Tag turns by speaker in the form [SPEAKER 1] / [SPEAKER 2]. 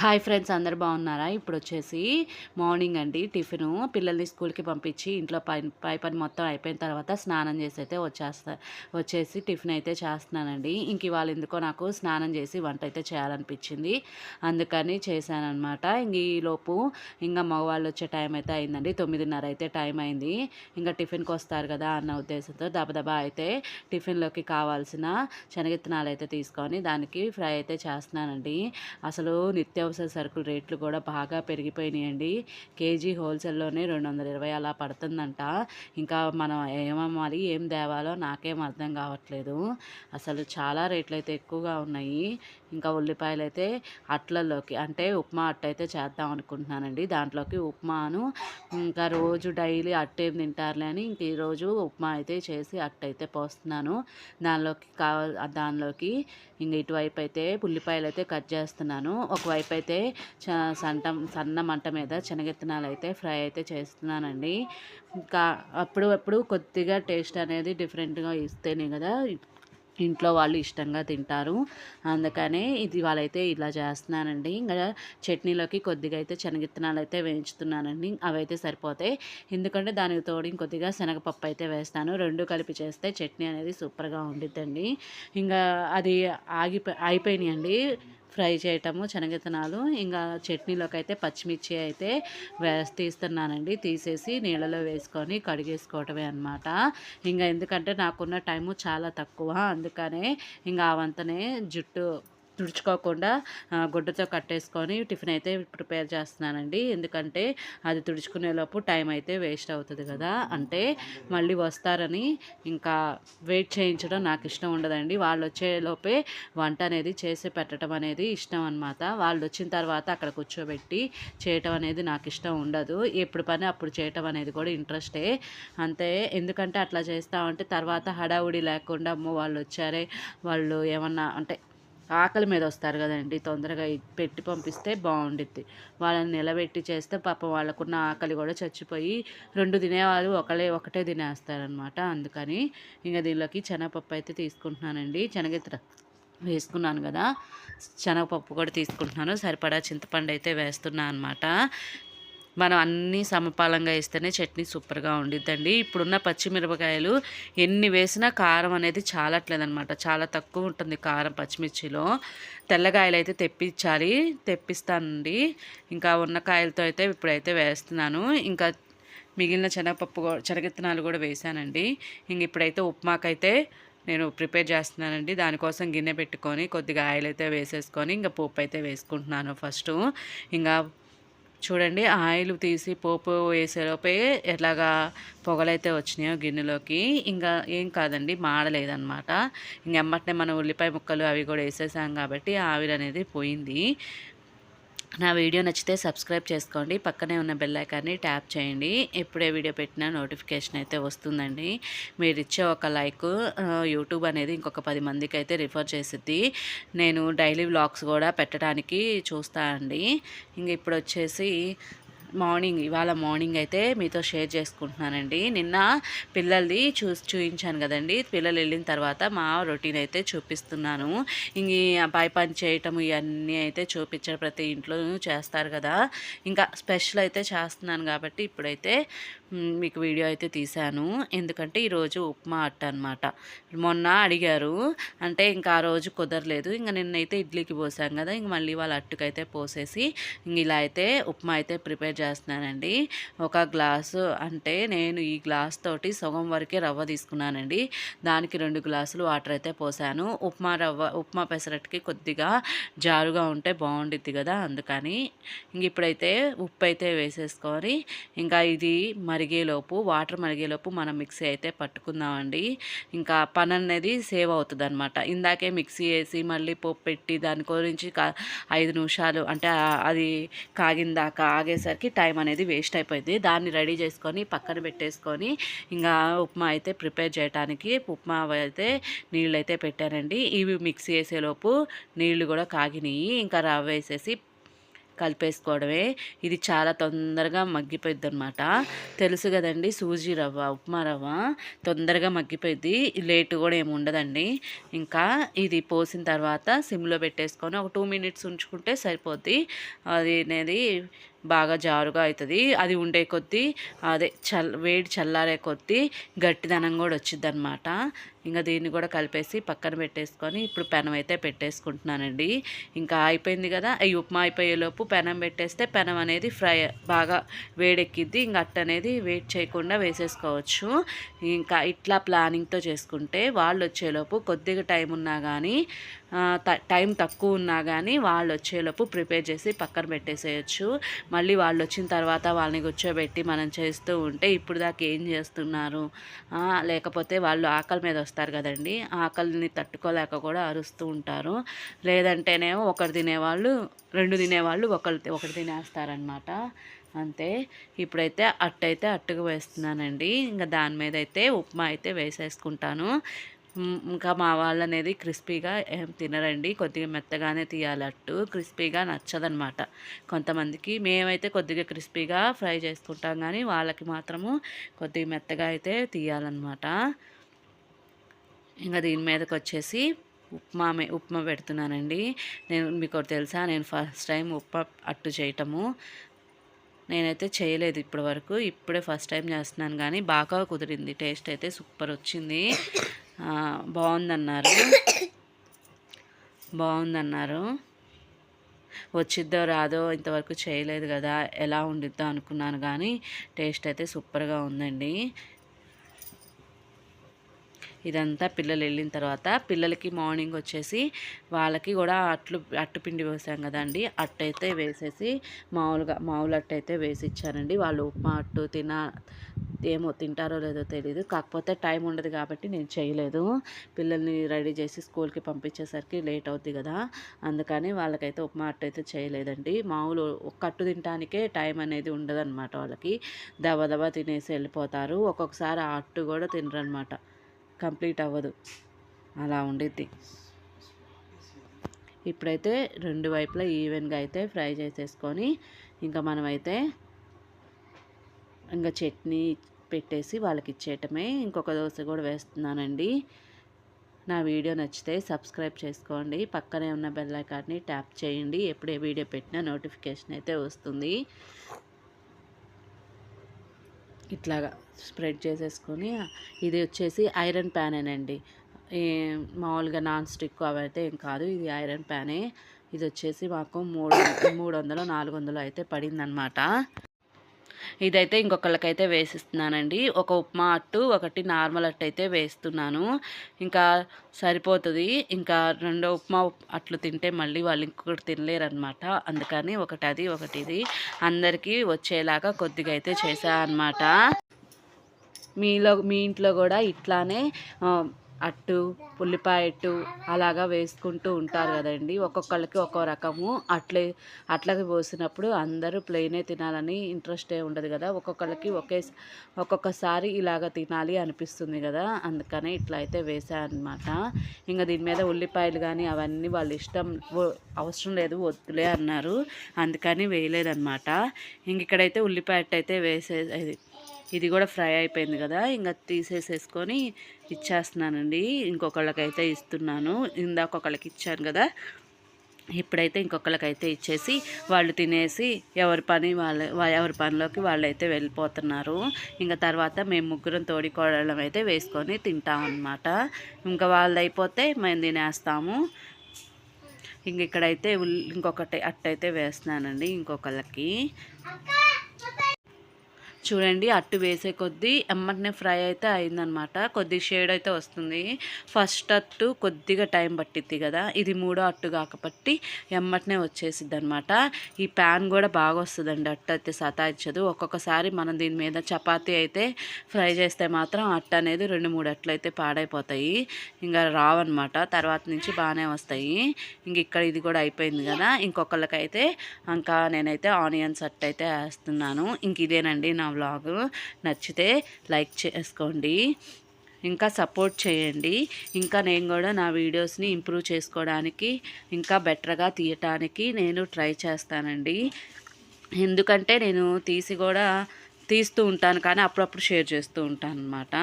[SPEAKER 1] Hi friends అందరు బాగున్నారా? ఇప్పుడు వచ్చేసి మార్నింగ్ అండి టిఫిన్. పిల్లల్ని స్కూల్కి పంపించి ఇంట్లో పై పై పని మొత్తం అయిపోయిన తర్వాత స్నానం చేసి అయితే వచ్చేస్తా వచ్చేసి టిఫిన్ అయితే చేస్తున్నానండి. ఇంక ఇవాళ ఎందుకో నాకు స్నానం చేసి వంట అయితే చేయాలనిపించింది. అందుకని చేశానమాట ఇంక ఈలోపు ఇంకా మగవాళ్ళు వచ్చే టైం అయితే అయిందండి తొమ్మిదిన్నర అయితే టైం అయింది. ఇంకా టిఫిన్కి వస్తారు కదా అన్న ఉద్దేశంతో దబదబా అయితే టిఫిన్లోకి కావాల్సిన శనగిత్తనాలు అయితే తీసుకొని దానికి ఫ్రై అయితే చేస్తున్నానండి. అసలు నిత్య నిత్యావసర సరుకుల రేట్లు కూడా బాగా పెరిగిపోయినాయండి. కేజీ హోల్సేల్లోనే రెండు వందల ఇరవై అలా పడుతుందంట. ఇంకా మనం ఏమమ్మాలి ఏం తేవాలో నాకేం అర్థం కావట్లేదు. అసలు చాలా రేట్లు అయితే ఎక్కువగా ఉన్నాయి. ఇంకా ఉల్లిపాయలు అయితే అట్లలోకి అంటే ఉప్మా అట్ట అయితే చేద్దాం అనుకుంటున్నానండి. దాంట్లోకి ఉప్మాను ఇంకా రోజు డైలీ అట్టేం తింటారులే అని ఇంక ఈరోజు ఉప్మా అయితే చేసి అట్టయితే పోస్తున్నాను. దానిలోకి కావాలి దానిలోకి ఇంక ఇటువైపు అయితే ఉల్లిపాయలు అయితే కట్ చేస్తున్నాను. ఒకవైపు అయితే సంట సన్న మంట మీద శనగెత్తనాలు అయితే ఫ్రై అయితే చేస్తున్నానండి. ఇంకా అప్పుడు అప్పుడు కొద్దిగా టేస్ట్ అనేది డిఫరెంట్గా ఇస్తేనే కదా ఇంట్లో వాళ్ళు ఇష్టంగా తింటారు. అందుకనే ఇది వాళ్ళైతే ఇలా చేస్తున్నానండి. ఇంకా చట్నీలోకి కొద్దిగా అయితే శనగిత్తనాలు అయితే వేయించుతున్నానండి. అవైతే సరిపోతాయి. ఎందుకంటే దానికి తోడు ఇంకొద్దిగా శనగపప్పు అయితే వేస్తాను. రెండు కలిపి చేస్తే చట్నీ అనేది సూపర్గా ఉండిద్దండి. ఇంకా అది ఆగిపోయి అయిపోయినాయండి. ఫ్రై చేయటము శనగతనాలు ఇంకా చట్నీలోకి అయితే పచ్చిమిర్చి అయితే వేసి తీస్తున్నానండి. తీసేసి నీళ్ళలో వేసుకొని కడిగేసుకోవటమే అనమాట ఇంకా ఎందుకంటే నాకున్న టైము చాలా తక్కువ. అందుకనే ఇంకా అవంతనే జుట్టు తుడుచుకోకుండా గుడ్డతో కట్టేసుకొని టిఫిన్ అయితే ప్రిపేర్ చేస్తున్నానండి. ఎందుకంటే అది తుడుచుకునేలోపు టైం అయితే వేస్ట్ అవుతుంది కదా. అంటే మళ్ళీ వస్తారని ఇంకా వెయిట్ చేయించడం నాకు ఇష్టం ఉండదండి. వాళ్ళు వచ్చేలోపే వంట అనేది చేసి పెట్టడం అనేది ఇష్టం అనమాట వాళ్ళు వచ్చిన తర్వాత అక్కడ కూర్చోబెట్టి చేయటం అనేది నాకు ఇష్టం ఉండదు. ఎప్పుడు పని అప్పుడు చేయటం అనేది కూడా ఇంట్రెస్టే. అంతే. ఎందుకంటే అట్లా చేస్తామంటే తర్వాత హడావుడి లేకుండా అమ్మో వాళ్ళు వచ్చారే వాళ్ళు ఏమన్నా అంటే ఆకలి మీద వస్తారు కదండి. తొందరగా పెట్టి పంపిస్తే బాగుండిద్ది. వాళ్ళని నిలబెట్టి చేస్తే పాపం వాళ్ళకున్న ఆకలి కూడా చచ్చిపోయి రెండు తినేవాళ్ళు ఒకళ్ళే ఒకటే తినేస్తారనమాట అందుకని ఇంకా దీనిలోకి శనగపప్పు అయితే తీసుకుంటున్నానండి. శనగిత్ర వేసుకున్నాను కదా. శనగపప్పు కూడా తీసుకుంటున్నాను. సరిపడా చింతపండు అయితే వేస్తున్నాను అనమాట మనం అన్నీ సమపాలంగా వేస్తేనే చట్నీ సూపర్గా ఉండిద్దండి. ఇప్పుడున్న పచ్చిమిరపకాయలు ఎన్ని వేసినా కారం అనేది చాలట్లేదనమాట చాలా తక్కువ ఉంటుంది కారం పచ్చిమిర్చిలో. తెల్లకాయలు అయితే తెప్పించాలి. తెప్పిస్తానండి. ఇంకా ఉన్న కాయలతో అయితే ఇప్పుడైతే వేస్తున్నాను. ఇంకా మిగిలిన శనగపప్పు శనగిత్తనాలు కూడా వేసానండి ఇంక ఇప్పుడైతే ఉప్మాకైతే నేను ప్రిపేర్ చేస్తున్నానండి. దానికోసం గిన్నె పెట్టుకొని కొద్దిగా ఆయిల్ అయితే వేసేసుకొని ఇంకా పోపు అయితే వేసుకుంటున్నాను ఫస్ట్. ఇంకా చూడండి ఆయిల్ తీసి పోపు వేసేలోపే ఎలాగా పొగలైతే వచ్చినాయో గిన్నెలోకి. ఇంకా ఏం కాదండి మాడలేదన్నమాట. ఇంకెమ్మటనే మనం ఉల్లిపాయ ముక్కలు అవి కూడా వేసేసాం కాబట్టి ఆవిరి అనేది పోయింది. నా వీడియో నచ్చితే సబ్స్క్రైబ్ చేసుకోండి. పక్కనే ఉన్న బెల్ ఐకాన్ని ట్యాప్ చేయండి. ఎప్పుడే వీడియో పెట్టినా నోటిఫికేషన్ అయితే వస్తుందండి. మీరు ఇచ్చే ఒక లైక్ యూట్యూబ్ అనేది ఇంకొక పది మందికి అయితే రిఫర్ చేసిద్ది. నేను డైలీ వ్లాగ్స్ కూడా పెట్టడానికి చూస్తానండి ఇంక ఇప్పుడు వచ్చేసి మార్నింగ్ ఇవాళ మార్నింగ్ అయితే మీతో షేర్ చేసుకుంటున్నానండి. నిన్న పిల్లల్ని చూ చూపించాను కదండి. పిల్లలు వెళ్ళిన తర్వాత మా రొటీన్ అయితే చూపిస్తున్నాను. ఇంక పై పని చేయటం ఇవన్నీ అయితే చూపించడం ప్రతి ఇంట్లో చేస్తారు కదా. ఇంకా స్పెషల్ అయితే చేస్తున్నాను కాబట్టి ఇప్పుడైతే మీకు వీడియో అయితే తీశాను. ఎందుకంటే ఈరోజు ఉప్మా అట్ట అనమాట మొన్న అడిగారు. అంటే ఇంకా ఆ రోజు కుదరలేదు. ఇంకా నిన్నైతే ఇడ్లీకి పోసాం కదా ఇంక మళ్ళీ వాళ్ళ అట్టుకైతే పోసేసి ఇంక ఇలా అయితే ఉప్మా అయితే ప్రిపేర్ చేస్తున్నానండి. ఒక గ్లాసు అంటే నేను ఈ గ్లాస్ తోటి సగం వరకే రవ్వ తీసుకున్నానండి. దానికి రెండు గ్లాసులు వాటర్ అయితే పోసాను. ఉప్మా రవ్వ ఉప్మా పెసరట్టుకి కొద్దిగా జారుగా ఉంటే బాగుండిద్ది కదా అందుకని ఇంక ఇప్పుడైతే ఉప్పు అయితే వేసేసుకొని ఇంకా ఇది మరిగేలోపు వాటర్ మరిగేలోపు మనం మిక్సీ అయితే పట్టుకుందామండి. ఇంకా పని అనేది సేవ్ అవుతుంది అనమాట ఇందాకే మిక్సీ వేసి మళ్ళీ పోపు పెట్టి దాని గురించి ఐదు నిమిషాలు అంటే అది కాగిందాక ఆగేసరికి టైం అనేది వేస్ట్ అయిపోయింది. దాన్ని రెడీ చేసుకొని పక్కన పెట్టేసుకొని ఇంకా ఉప్మా అయితే ప్రిపేర్ చేయడానికి ఉప్మా అయితే నీళ్ళు అయితే పెట్టానండి. ఇవి మిక్సీ వేసేలోపు నీళ్ళు కూడా కాగినాయి ఇంకా రవ్వ వేసేసి కలిపేసుకోవడమే. ఇది చాలా తొందరగా మగ్గిపోయిద్ది అనమాట తెలుసు కదండి సూజీ రవ్వ ఉప్మా రవ్వ తొందరగా మగ్గిపోయిద్ది. లేటు కూడా ఏమి ఉండదండి. ఇంకా ఇది పోసిన తర్వాత సిమ్లో పెట్టేసుకొని ఒక టూ మినిట్స్ ఉంచుకుంటే సరిపోద్ది. అది అనేది బాగా జారుగా అవుతుంది. అది ఉండే కొద్దీ అదే చల్ వేడి చల్లారే కొద్దీ గట్టిదనం కూడా వచ్చింది అనమాట ఇంకా దీన్ని కూడా కలిపేసి పక్కన పెట్టేసుకొని ఇప్పుడు పెనం అయితే పెట్టేసుకుంటున్నానండి. ఇంకా అయిపోయింది కదా ఈ ఉప్మా అయిపోయేలోపు పెనం పెట్టేస్తే పెనం అనేది ఫ్రై బాగా వేడెక్కిద్ది. ఇంకా అట్ట అనేది వెయిట్ చేయకుండా వేసేసుకోవచ్చు. ఇంకా ఇట్లా ప్లానింగ్తో చేసుకుంటే వాళ్ళు వచ్చేలోపు కొద్దిగా టైం ఉన్నా కానీ టైం తక్కువ ఉన్నా కానీ వాళ్ళు వచ్చేలోపు ప్రిపేర్ చేసి పక్కన పెట్టేసేయచ్చు. మళ్ళీ వాళ్ళు వచ్చిన తర్వాత వాళ్ళని కూర్చోబెట్టి మనం చేస్తూ ఉంటే ఇప్పుడు దాకా ఏం చేస్తున్నారు? లేకపోతే వాళ్ళు ఆకలి మీద వస్తారు కదండి. ఆకలిని తట్టుకోలేక కూడా అరుస్తూ ఉంటారు. లేదంటేనేమో ఒకరు తినేవాళ్ళు రెండు తినేవాళ్ళు ఒకరు ఒకటి తినేస్తారనమాట అంతే. ఇప్పుడైతే అట్టయితే అట్టుకు వేస్తున్నానండి. ఇంకా దాని మీద అయితే ఉప్మా అయితే వేసేసుకుంటాను. ఇంకా మా వాళ్ళు అనేది క్రిస్పీగా ఏం తినరండి. కొద్దిగా మెత్తగానే తీయాలట్టు. క్రిస్పీగా నచ్చదనమాట. కొంతమందికి మేమైతే కొద్దిగా క్రిస్పీగా ఫ్రై చేసుకుంటాం కానీ వాళ్ళకి మాత్రము కొద్దిగా మెత్తగా అయితే తీయాలన్నమాట ఇంకా దీని మీదకి వచ్చేసి ఉప్మా ఉప్మా పెడుతున్నానండి. నేను మీకు తెలుసా? నేను ఫస్ట్ టైం ఉప్మా అట్టు చేయటము. నేనైతే చేయలేదు ఇప్పటి వరకు ఇప్పుడే ఫస్ట్ టైం చేస్తున్నాను కానీ బాగా కుదిరింది. టేస్ట్ అయితే సూపర్ వచ్చింది. బాగుందన్నారు. బాగుందన్నారు. వచ్చిద్దో రాదో ఇంతవరకు చేయలేదు కదా ఎలా ఉండిద్దో అనుకున్నాను కానీ టేస్ట్ అయితే సూపర్గా ఉందండి. ఇదంతా పిల్లలు వెళ్ళిన తర్వాత పిల్లలకి మార్నింగ్ వచ్చేసి వాళ్ళకి కూడా అట్లు అట్టు పిండి వేసాం కదండి అట్టయితే వేసేసి మామూలుగా మామూలు అట్టు అయితే వేసి ఇచ్చానండి వాళ్ళు ఉప్మా అట్టు తిన ఏమో తింటారో లేదో తెలియదు కాకపోతే టైం ఉండదు కాబట్టి నేను చేయలేదు. పిల్లల్ని రెడీ చేసి స్కూల్కి పంపించేసరికి లేట్ అవుద్ది కదా. అందుకని వాళ్ళకైతే ఉప్మా అట్టు అయితే చేయలేదండి. మామూలు కట్టు తినటానికే టైం అనేది ఉండదు అనమాట వాళ్ళకి. దబా దబా తినేసి వెళ్ళిపోతారు. ఒక్కొక్కసారి ఆ అట్టు కూడా తినరనమాట కంప్లీట్ అవ్వదు. అలా ఉండిద్ది. ఇప్పుడైతే రెండు వైపులా ఈవెన్గా అయితే ఫ్రై చేసేసుకొని ఇంకా మనమైతే ఇంకా చట్నీ పెట్టేసి వాళ్ళకి ఇచ్చేయటమే ఇంకొక దోశ కూడా వేస్తున్నానండి. నా వీడియో నచ్చితే సబ్స్క్రైబ్ చేసుకోండి. పక్కనే ఉన్న బెల్ ఐకాన్ని ట్యాప్ చేయండి. ఎప్పుడే వీడియో పెట్టినా నోటిఫికేషన్ అయితే వస్తుంది. ఇట్లాగా స్ప్రెడ్ చేసేసుకొని ఇది వచ్చేసి ఐరన్ ప్యానేనండి. మామూలుగా నాన్ స్టిక్ అవైతే ఏం కాదు. ఇది ఐరన్ ప్యానే. ఇది వచ్చేసి మాకు మూడు మూడు వందలు నాలుగు వందలు అయితే పడిందనమాట. ఇదైతే ఇంకొకళ్ళకైతే వేసిస్తున్నానండి. ఒక ఉప్మా అట్టు ఒకటి నార్మల్ అట్టు అయితే వేస్తున్నాను. ఇంకా సరిపోతుంది. ఇంకా రెండో ఉప్మా అట్లు తింటే మళ్ళీ వాళ్ళు ఇంకొకటి తినలేరు అనమాట అందుకని ఒకటి అది ఒకటి ఇది అందరికీ వచ్చేలాగా కొద్దిగా అయితే చేశా అనమాట మీలో మీ ఇంట్లో కూడా ఇట్లానే అట్టు ఉల్లిపాయ అట్టు అలాగా వేసుకుంటూ ఉంటారు కదండి. ఒక్కొక్కళ్ళకి ఒక్కో రకము. అట్లే అట్లకి పోసినప్పుడు అందరూ ప్లెయినే తినాలని ఇంట్రెస్టే ఉండదు కదా. ఒక్కొక్కళ్ళకి ఒకే ఒక్కొక్కసారి ఇలాగ తినాలి అనిపిస్తుంది కదా. అందుకనే ఇట్లా అయితే వేసా అనమాట ఇంకా దీని మీద ఉల్లిపాయలు కానీ అవన్నీ వాళ్ళ ఇష్టం అవసరం లేదు వద్దులే అన్నారు. అందుకని వేయలేదన్నమాట. ఇంక ఇక్కడైతే ఉల్లిపాయ అయితే వేసే ఇది కూడా ఫ్రై అయిపోయింది కదా ఇంకా తీసేసేసుకొని ఇచ్చేస్తున్నానండి. ఇంకొకళ్ళకైతే ఇస్తున్నాను. ఇందాక ఒకళ్ళకి ఇచ్చాను కదా ఇప్పుడైతే ఇంకొకళ్ళకైతే ఇచ్చేసి వాళ్ళు తినేసి ఎవరి పని వాళ్ళ ఎవరి పనిలోకి వాళ్ళైతే వెళ్ళిపోతున్నారు. ఇంకా తర్వాత మేము ముగ్గురం తోడికోవడం అయితే వేసుకొని తింటామన్నమాట ఇంకా వాళ్ళు అయిపోతే మేము తినేస్తాము. ఇంక ఇక్కడైతే ఇంకొకటి అట్టయితే వేస్తున్నానండి ఇంకొకళ్ళకి. చూడండి అట్టు వేసే కొద్దీ ఎమ్మటనే ఫ్రై అయితే అయిందనమాట. కొద్ది షేడ్ అయితే వస్తుంది. ఫస్ట్ అట్టు కొద్దిగా టైం పట్టిద్ది కదా. ఇది మూడో అట్టు కాకపట్టి ఎమ్మటనే వచ్చేసిద్ది అనమాట ఈ ప్యాన్ కూడా బాగా వస్తుందండి అట్టు అయితే సతాయించదు. ఒక్కొక్కసారి మనం దీని మీద చపాతీ అయితే ఫ్రై చేస్తే మాత్రం అట్టు అనేది రెండు మూడు అట్లు అయితే పాడైపోతాయి. ఇంకా రావన్నమాట తర్వాత నుంచి బాగానే వస్తాయి. ఇంక ఇక్కడ ఇది కూడా అయిపోయింది కదా. ఇంకొకళ్ళకైతే ఇంకా నేనైతే ఆనియన్స్ అట్టు అయితే వేస్తున్నాను. ఇంక ఇదేనండి నా వ్లాగ్ నచ్చితే లైక్ చేసుకోండి. ఇంకా సపోర్ట్ చేయండి. ఇంకా నేను కూడా నా వీడియోస్ని ఇంప్రూవ్ చేసుకోవడానికి ఇంకా బెటర్గా తీయటానికి నేను ట్రై చేస్తానండి. ఎందుకంటే నేను తీసి కూడా తీస్తూ ఉంటాను కానీ అప్పుడప్పుడు షేర్ చేస్తూ ఉంటాను అన్నమాట